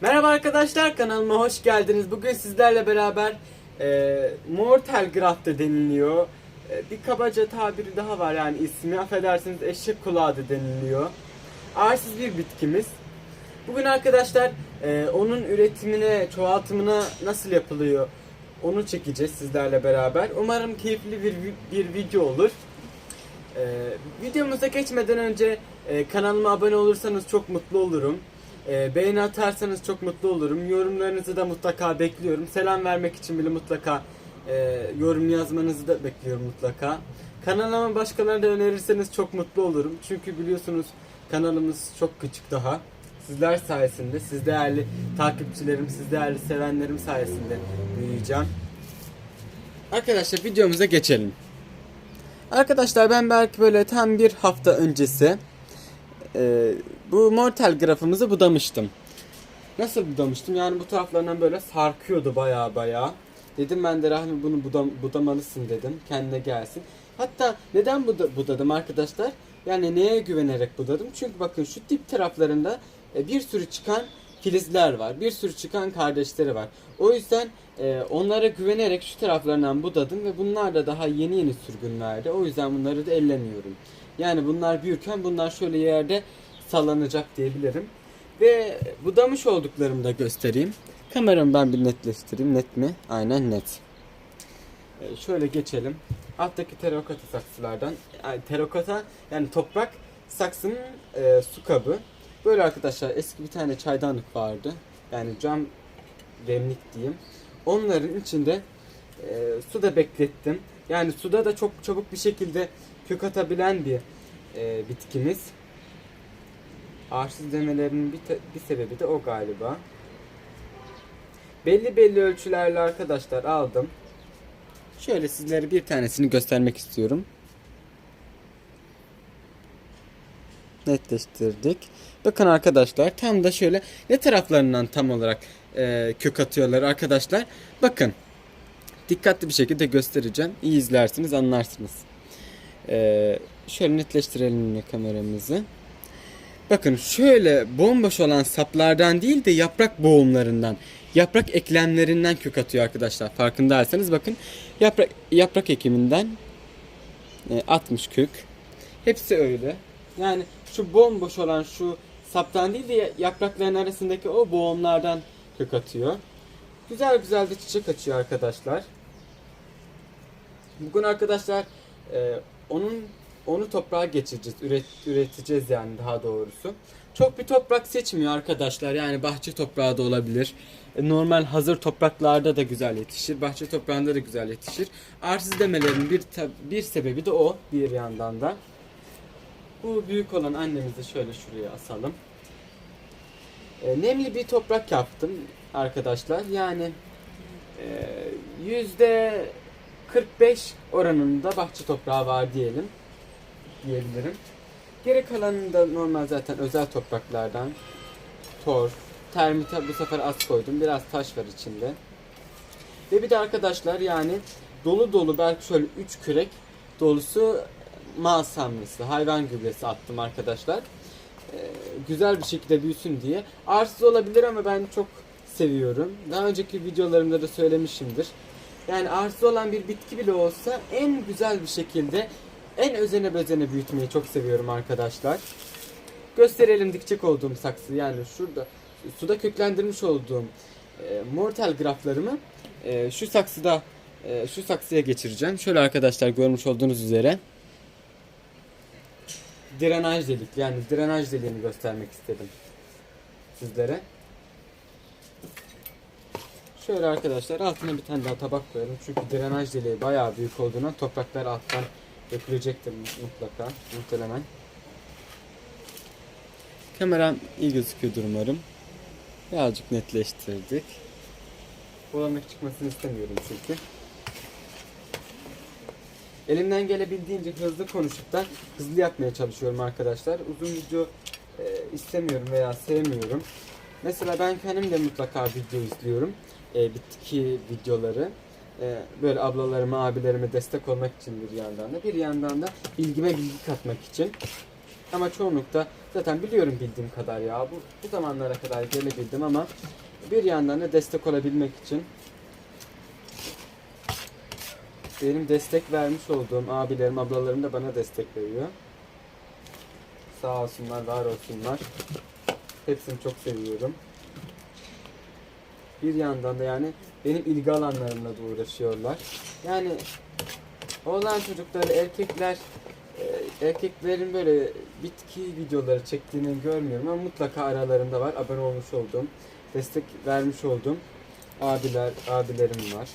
Merhaba arkadaşlar kanalıma hoş geldiniz. Bugün sizlerle beraber e, Mortal Graft'ta deniliyor. E, bir kabaca tabiri daha var yani ismi affedersiniz eşek kulağı da deniliyor. Arsız bir bitkimiz. Bugün arkadaşlar e, onun üretimine, çoğaltımına nasıl yapılıyor onu çekeceğiz sizlerle beraber. Umarım keyifli bir, bir video olur. Ee, videomuza geçmeden önce e, kanalıma abone olursanız çok mutlu olurum. Ee, beğeni atarsanız çok mutlu olurum. Yorumlarınızı da mutlaka bekliyorum. Selam vermek için bile mutlaka e, yorum yazmanızı da bekliyorum mutlaka. Kanalıma başkalarına da önerirseniz çok mutlu olurum. Çünkü biliyorsunuz kanalımız çok küçük daha. Sizler sayesinde, siz değerli takipçilerim, siz değerli sevenlerim sayesinde büyüyeceğim. Arkadaşlar videomuza geçelim. Arkadaşlar ben belki böyle tam bir hafta öncesi e, bu mortal grafımızı budamıştım. Nasıl budamıştım? Yani bu taraflarından böyle sarkıyordu baya baya. Dedim ben de Rahmi bunu budam, budamalısın dedim. Kendine gelsin. Hatta neden buda, budadım arkadaşlar? Yani neye güvenerek budadım? Çünkü bakın şu dip taraflarında e, bir sürü çıkan filizler var. Bir sürü çıkan kardeşleri var. O yüzden e, onlara güvenerek şu taraflarından budadım ve bunlar da daha yeni yeni sürgün verdi. O yüzden bunları da ellemiyorum. Yani bunlar büyürken bunlar şöyle yerde sallanacak diyebilirim. Ve budamış olduklarımı da göstereyim. Kameramı ben bir netleştireyim. Net mi? Aynen net. E, şöyle geçelim. Alttaki terokota saksılardan. Yani terokota yani toprak saksının e, su kabı. Böyle arkadaşlar eski bir tane çaydanlık vardı. Yani cam demlik diyeyim. Onların içinde e, suda beklettim. Yani suda da çok çabuk bir şekilde kök atabilen bir e, bitkimiz. Ağaçsız demelerinin bir, bir sebebi de o galiba. Belli belli ölçülerle arkadaşlar aldım. Şöyle sizlere bir tanesini göstermek istiyorum. netleştirdik. Bakın arkadaşlar tam da şöyle ne taraflarından tam olarak e, kök atıyorlar arkadaşlar. Bakın dikkatli bir şekilde göstereceğim. İyi izlersiniz anlarsınız. E, şöyle netleştirelim kameramızı. Bakın şöyle bomboş olan saplardan değil de yaprak boğumlarından, yaprak eklemlerinden kök atıyor arkadaşlar. Farkındaysanız bakın yaprak yaprak ekiminden e, 60 kök. Hepsi öyle. Yani şu bomboş olan şu saptan değil de yaprakların arasındaki o boğumlardan kök atıyor. Güzel güzel de çiçek açıyor arkadaşlar. Bugün arkadaşlar e, onun onu toprağa geçireceğiz, üret, üreteceğiz yani daha doğrusu. Çok bir toprak seçmiyor arkadaşlar. Yani bahçe toprağı da olabilir. E, Normal hazır topraklarda da güzel yetişir. Bahçe toprağında da güzel yetişir. Arsız demelerin bir bir sebebi de o bir yandan da. Bu büyük olan annemizi şöyle şuraya asalım. E, nemli bir toprak yaptım arkadaşlar. Yani e, yüzde 45 oranında bahçe toprağı var diyelim. Diyebilirim. Geri kalanında normal zaten özel topraklardan torf, termite bu sefer az koydum. Biraz taş var içinde. Ve bir de arkadaşlar yani dolu dolu belki şöyle 3 kürek dolusu mal samrısı, hayvan gübresi attım arkadaşlar. Ee, güzel bir şekilde büyüsün diye. Arsız olabilir ama ben çok seviyorum. Daha önceki videolarımda da söylemişimdir. Yani arsız olan bir bitki bile olsa en güzel bir şekilde en özene bezene büyütmeyi çok seviyorum arkadaşlar. Gösterelim dikecek olduğum saksı yani şurada suda köklendirmiş olduğum e, mortal graflarımı e, şu saksıda e, şu saksıya geçireceğim. Şöyle arkadaşlar görmüş olduğunuz üzere drenaj delik yani drenaj deliğini göstermek istedim sizlere. Şöyle arkadaşlar altına bir tane daha tabak koyalım çünkü drenaj deliği bayağı büyük olduğundan topraklar alttan dökülecektir mutlaka muhtemelen. Kameram iyi gözüküyordur umarım. Birazcık netleştirdik. Bulanık çıkmasını istemiyorum çünkü. Elimden gelebildiğince hızlı konuşup da hızlı yapmaya çalışıyorum arkadaşlar. Uzun video e, istemiyorum veya sevmiyorum. Mesela ben kendim de mutlaka video izliyorum. E, bitki videoları. E, böyle ablalarıma, abilerime destek olmak için bir yandan da. Bir yandan da bilgime bilgi katmak için. Ama çoğunlukta zaten biliyorum bildiğim kadar ya. Bu, bu zamanlara kadar gelebildim ama bir yandan da destek olabilmek için benim destek vermiş olduğum abilerim, ablalarım da bana destek veriyor. Sağ olsunlar, var olsunlar. Hepsini çok seviyorum. Bir yandan da yani benim ilgi alanlarımla da uğraşıyorlar. Yani oğlan çocukları, erkekler e, erkeklerin böyle bitki videoları çektiğini görmüyorum ama mutlaka aralarında var. Abone olmuş olduğum, destek vermiş olduğum abiler, abilerim var.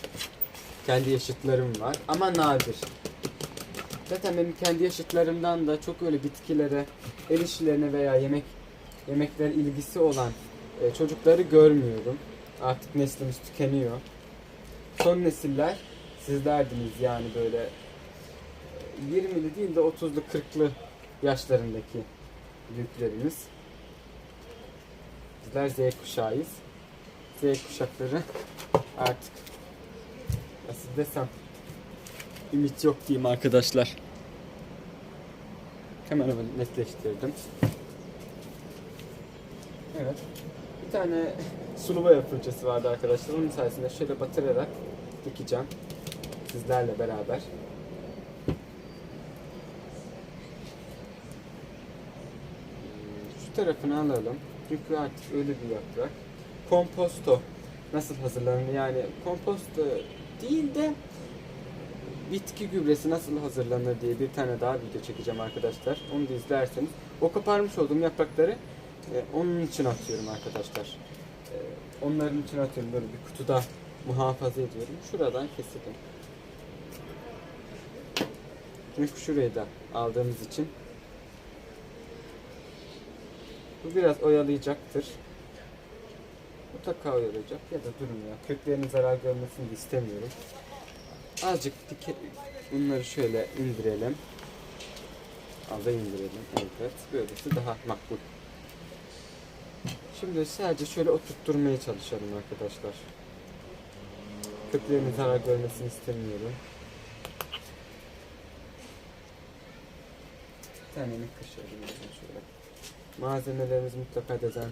Kendi yaşıtlarım var ama nadir. Zaten benim kendi yaşıtlarımdan da çok öyle bitkilere, el işlerine veya yemek yemekler ilgisi olan e, çocukları görmüyorum. Artık neslimiz tükeniyor. Son nesiller sizlerdiniz yani böyle e, 20'li değil de 30'lu 40'lı yaşlarındaki büyüklerimiz. Bizler Z kuşağıyız. Z kuşakları artık nasıl desem ümit yok diyeyim arkadaşlar. Kameramı netleştirdim. Evet. Tane sulu boya fırçası vardı arkadaşlar. Onun sayesinde şöyle batırarak dikeceğim. Sizlerle beraber. Şu tarafını alalım. Çünkü artık ölü bir yaprak. Komposto nasıl hazırlanır? Yani komposto değil de bitki gübresi nasıl hazırlanır diye bir tane daha video çekeceğim arkadaşlar. Onu da izlerseniz. O koparmış olduğum yaprakları e, onun için atıyorum arkadaşlar. E, onların için atıyorum böyle bir kutuda muhafaza ediyorum. Şuradan keselim. Çünkü şurayı da aldığımız için bu biraz oyalayacaktır. Mutlaka oyalayacak ya da durmuyor. Köklerinin zarar görmesini istemiyorum. Azıcık dike bunları şöyle indirelim. Aza indirelim. Evet. Böylesi daha makbul. Şimdi sadece şöyle oturtturmaya çalışalım arkadaşlar. Köklerinin zarar görmesini istemiyorum. Bir tane kaşıyorum şöyle. Malzemelerimiz mutlaka dezen,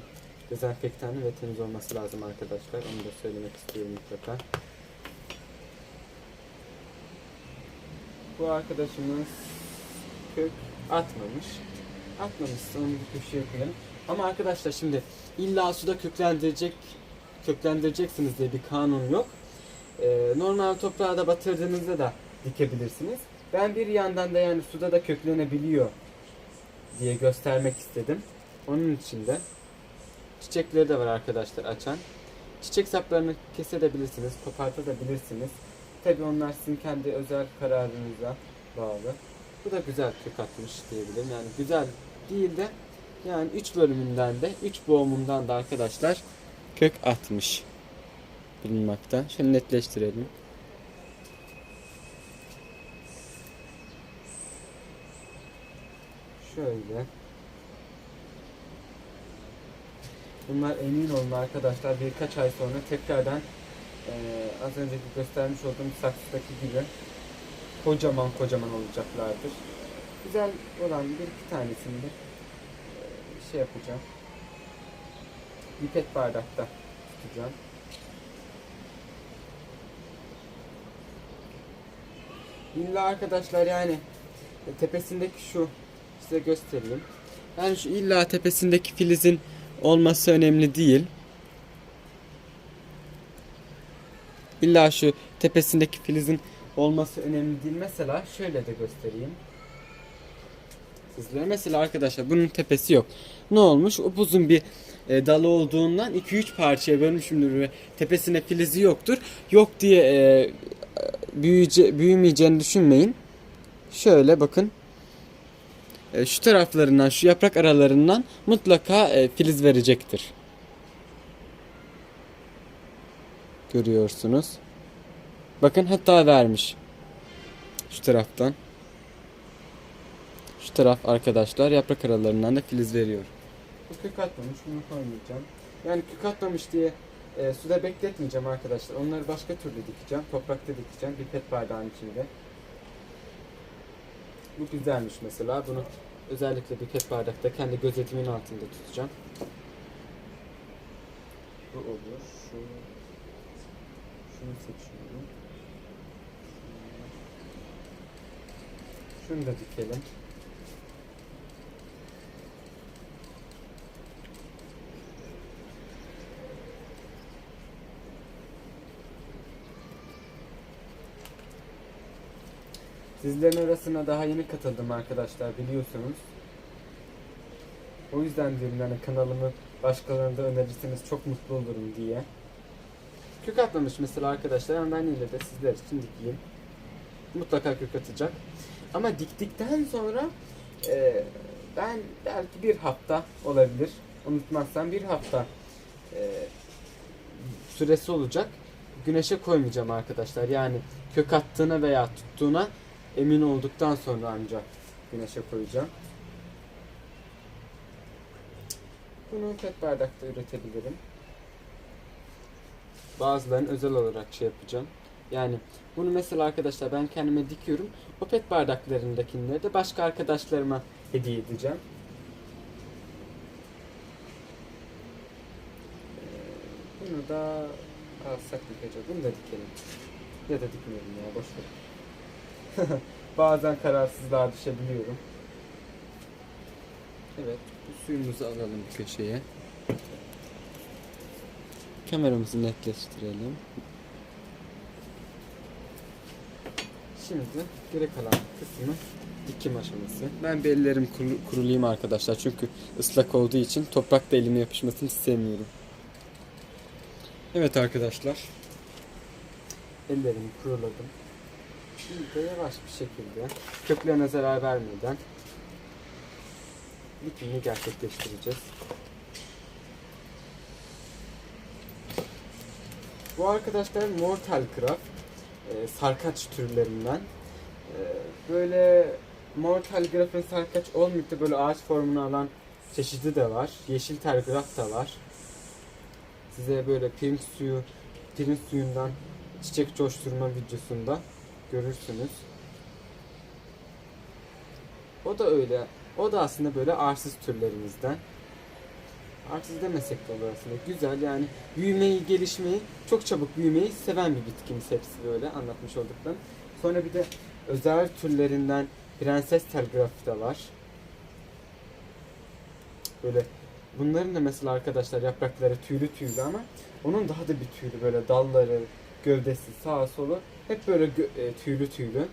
dezenfektanlı ve temiz olması lazım arkadaşlar. Onu da söylemek istiyorum mutlaka. Bu arkadaşımız kök atmamış. Atmamışsa onu bir köşeye koyalım. Ama arkadaşlar şimdi illa suda köklendirecek köklendireceksiniz diye bir kanun yok. Ee, normal toprağa da batırdığınızda da dikebilirsiniz. Ben bir yandan da yani suda da köklenebiliyor diye göstermek istedim. Onun için de çiçekleri de var arkadaşlar açan. Çiçek saplarını kesebilirsiniz, kopartabilirsiniz. Tabii onlar sizin kendi özel kararınıza bağlı. Bu da güzel kök atmış diyebilirim. Yani güzel değil de yani 3 bölümünden de 3 boğumundan da arkadaşlar kök atmış bulunmakta. Şöyle netleştirelim. Şöyle. Bunlar emin olun arkadaşlar birkaç ay sonra tekrardan eee, az önceki göstermiş olduğum saksıdaki gibi kocaman kocaman olacaklardır. Güzel olan bir iki tanesini şey yapacağım. Pipet bardakta tutacağım. İlla arkadaşlar yani e, tepesindeki şu size göstereyim. Yani şu illa tepesindeki filizin olması önemli değil. İlla şu tepesindeki filizin olması önemli değil. Mesela şöyle de göstereyim. Sizlere mesela arkadaşlar bunun tepesi yok. Ne olmuş? Upuzun bir e, dalı olduğundan 2-3 parçaya bölmüşümdür ve tepesine filizi yoktur. Yok diye e, büyüyece, büyümeyeceğini düşünmeyin. Şöyle bakın. E, şu taraflarından, şu yaprak aralarından mutlaka e, filiz verecektir. Görüyorsunuz. Bakın hatta vermiş. Şu taraftan. Şu taraf arkadaşlar yaprak aralarından da filiz veriyor. Bu kök atmamış, bunu koymayacağım. Yani kök atmamış diye e, suda bekletmeyeceğim arkadaşlar. Onları başka türlü dikeceğim. Toprakta dikeceğim. Bir pet bardağın içinde. Bu güzelmiş mesela. Bunu özellikle bir pet bardakta kendi gözetimin altında tutacağım. Bu olur. Şu, şunu seçiyorum. Şunu da dikelim. Sizlerin arasına daha yeni katıldım arkadaşlar biliyorsunuz. O yüzden diyorum yani kanalımı başkalarına da önerirseniz çok mutlu olurum diye. Kök atmamış mesela arkadaşlar yine de sizler için dikeyim. Mutlaka kök atacak. Ama diktikten sonra e, ben belki bir hafta olabilir. Unutmazsam bir hafta e, süresi olacak. Güneşe koymayacağım arkadaşlar. Yani kök attığına veya tuttuğuna emin olduktan sonra ancak güneşe koyacağım. Bunu pet bardakta üretebilirim. Bazılarını özel olarak şey yapacağım. Yani bunu mesela arkadaşlar ben kendime dikiyorum. O pet bardaklarındakileri de başka arkadaşlarıma hediye edeceğim. Ee, Bunu da alsak dikeceğiz. Bunu da dikelim. Ya da dikmeyelim ya boş ver. Bazen kararsızlığa düşebiliyorum. Evet, suyumuzu alalım bir köşeye. Kameramızı netleştirelim. Şimdi geri kalan kısmı dikim aşaması. Ben bir ellerim kuru- kurulayım arkadaşlar çünkü ıslak olduğu için toprakta elime yapışmasını istemiyorum. Evet arkadaşlar. Ellerimi kuruladım. Yavaş bir şekilde köklerine zarar vermeden dikimini gerçekleştireceğiz. Bu arkadaşlar Mortal Craft e, sarkaç türlerinden. E, böyle Mortal Craft'ın sarkaç olmayıp da böyle ağaç formunu alan çeşidi de var. Yeşil telgraf da var. Size böyle pirinç suyu, pirinç suyundan çiçek coşturma videosunda görürsünüz. O da öyle. O da aslında böyle arsız türlerimizden. Arsız demesek de olur aslında. Güzel yani büyümeyi, gelişmeyi, çok çabuk büyümeyi seven bir bitkimiz hepsi böyle anlatmış olduklarım. Sonra bir de özel türlerinden prenses telgrafı da var. Böyle bunların da mesela arkadaşlar yaprakları tüylü tüylü ama onun daha da bir tüylü böyle dalları, gövdesi, sağa solu hep böyle e, tüylü tüylü.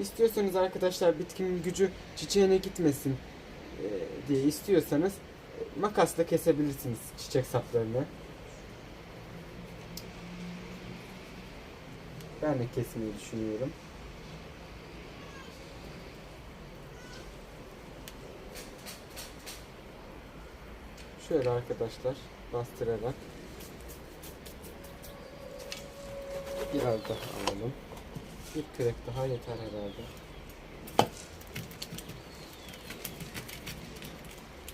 İstiyorsanız arkadaşlar bitkinin gücü çiçeğine gitmesin e, diye istiyorsanız e, makasla kesebilirsiniz çiçek saplarını. Ben de kesmeyi düşünüyorum. Şöyle arkadaşlar bastırarak biraz daha alalım. Bir kürek daha yeter herhalde.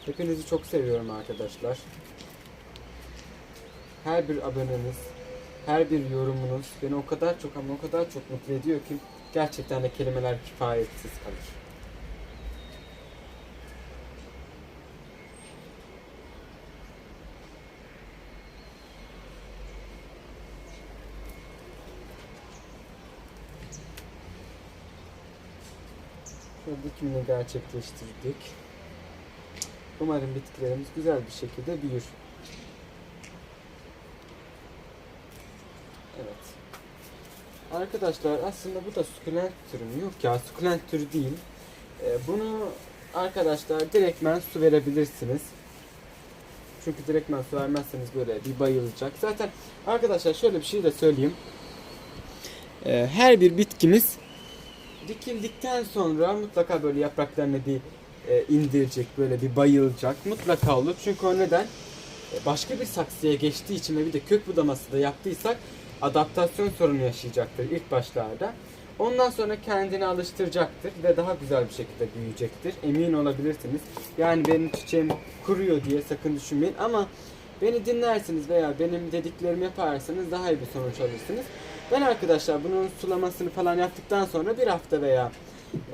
Hepinizi çok seviyorum arkadaşlar. Her bir aboneniz, her bir yorumunuz beni o kadar çok ama o kadar çok mutlu ediyor ki gerçekten de kelimeler kifayetsiz kalır. Şöyle dikimini gerçekleştirdik. Umarım bitkilerimiz güzel bir şekilde büyür. Evet. Arkadaşlar aslında bu da sukulent türü mü? Yok ya sukulent türü değil. Ee, bunu arkadaşlar direktmen su verebilirsiniz. Çünkü direktmen su vermezseniz böyle bir bayılacak. Zaten arkadaşlar şöyle bir şey de söyleyeyim. Ee, her bir bitkimiz dikildikten sonra mutlaka böyle yapraklarını bir e, indirecek, böyle bir bayılacak. Mutlaka olur. Çünkü o neden? E, başka bir saksıya geçtiği için ve bir de kök budaması da yaptıysak adaptasyon sorunu yaşayacaktır ilk başlarda. Ondan sonra kendini alıştıracaktır ve daha güzel bir şekilde büyüyecektir. Emin olabilirsiniz. Yani benim çiçeğim kuruyor diye sakın düşünmeyin ama beni dinlersiniz veya benim dediklerimi yaparsanız daha iyi bir sonuç alırsınız. Ben arkadaşlar bunun sulamasını falan yaptıktan sonra bir hafta veya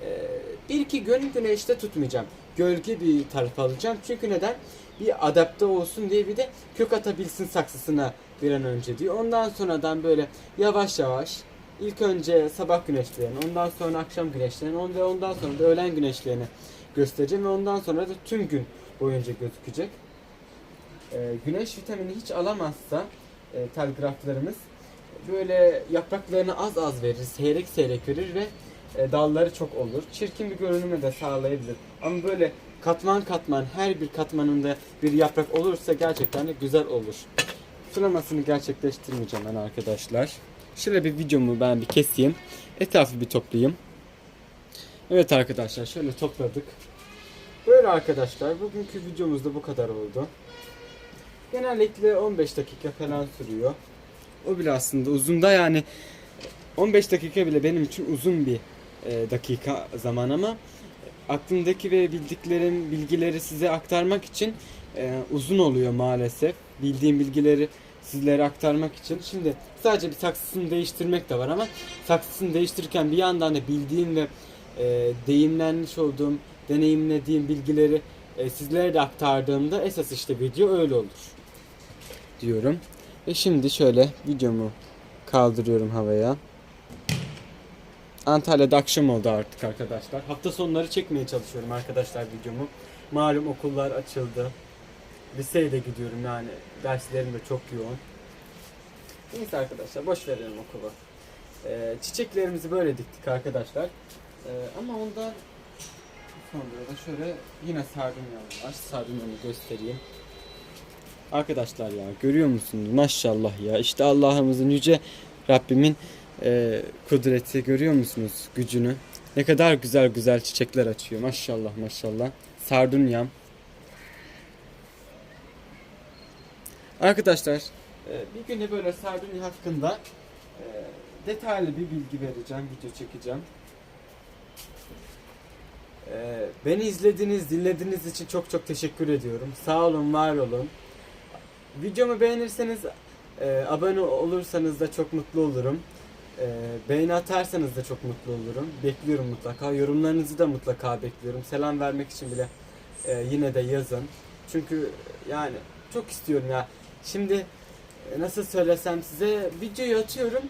Ee, bir iki gün güneşte tutmayacağım. Gölge bir taraf alacağım. Çünkü neden? Bir adapte olsun diye bir de kök atabilsin saksısına bir an önce diyor. Ondan sonradan böyle yavaş yavaş ilk önce sabah güneşlerini, ondan sonra akşam güneşlerini, on- ve ondan sonra da öğlen güneşlerini göstereceğim ve ondan sonra da tüm gün boyunca gözükecek. Ee, güneş vitamini hiç alamazsa e, telgraflarımız böyle yapraklarını az az verir, seyrek seyrek verir ve e, dalları çok olur. Çirkin bir görünümü de sağlayabilir. Ama böyle katman katman her bir katmanında bir yaprak olursa gerçekten de güzel olur. Sulamasını gerçekleştirmeyeceğim ben arkadaşlar. Şöyle bir videomu ben bir keseyim. Etrafı bir toplayayım. Evet arkadaşlar şöyle topladık. Böyle arkadaşlar bugünkü videomuz da bu kadar oldu. Genellikle 15 dakika falan sürüyor. O bile aslında uzun da yani 15 dakika bile benim için uzun bir e, dakika zaman ama aklımdaki ve bildiklerim bilgileri size aktarmak için e, uzun oluyor maalesef. Bildiğim bilgileri sizlere aktarmak için. Şimdi sadece bir saksısını değiştirmek de var ama saksısını değiştirirken bir yandan da bildiğim ve e, deyimlenmiş olduğum, deneyimlediğim bilgileri e, sizlere de aktardığımda esas işte video öyle olur diyorum. Ve şimdi şöyle videomu kaldırıyorum havaya. Antalya'da akşam oldu artık arkadaşlar. Hafta sonları çekmeye çalışıyorum arkadaşlar videomu. Malum okullar açıldı. Liseye de gidiyorum yani. Derslerim de çok yoğun. Neyse arkadaşlar boş verelim okulu. Ee, çiçeklerimizi böyle diktik arkadaşlar. Ee, ama ondan sonra da şöyle yine sardunya var. Sardunyamı göstereyim. Arkadaşlar ya görüyor musunuz? Maşallah ya. İşte Allah'ımızın yüce Rabbimin e, kudreti görüyor musunuz gücünü? Ne kadar güzel güzel çiçekler açıyor. Maşallah maşallah. Sardunyam. Arkadaşlar e, bir günde böyle sardunya hakkında e, detaylı bir bilgi vereceğim, video çekeceğim. E, beni izlediğiniz, dinlediğiniz için çok çok teşekkür ediyorum. Sağ olun, var olun. Videomu beğenirseniz, e, abone olursanız da çok mutlu olurum. E, beğeni atarsanız da çok mutlu olurum. Bekliyorum mutlaka. Yorumlarınızı da mutlaka bekliyorum. Selam vermek için bile e, yine de yazın. Çünkü yani çok istiyorum ya. Şimdi e, nasıl söylesem size videoyu atıyorum.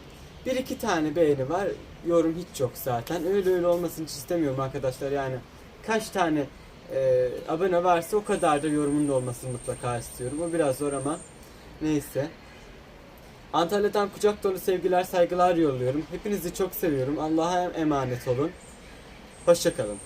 Bir iki tane beğeni var. Yorum hiç yok zaten. Öyle öyle olmasını hiç istemiyorum arkadaşlar. Yani kaç tane e, abone varsa o kadar da yorumun da olmasını mutlaka istiyorum. O biraz zor ama neyse. Antalya'dan kucak dolu sevgiler saygılar yolluyorum. Hepinizi çok seviyorum. Allah'a emanet olun. Hoşçakalın.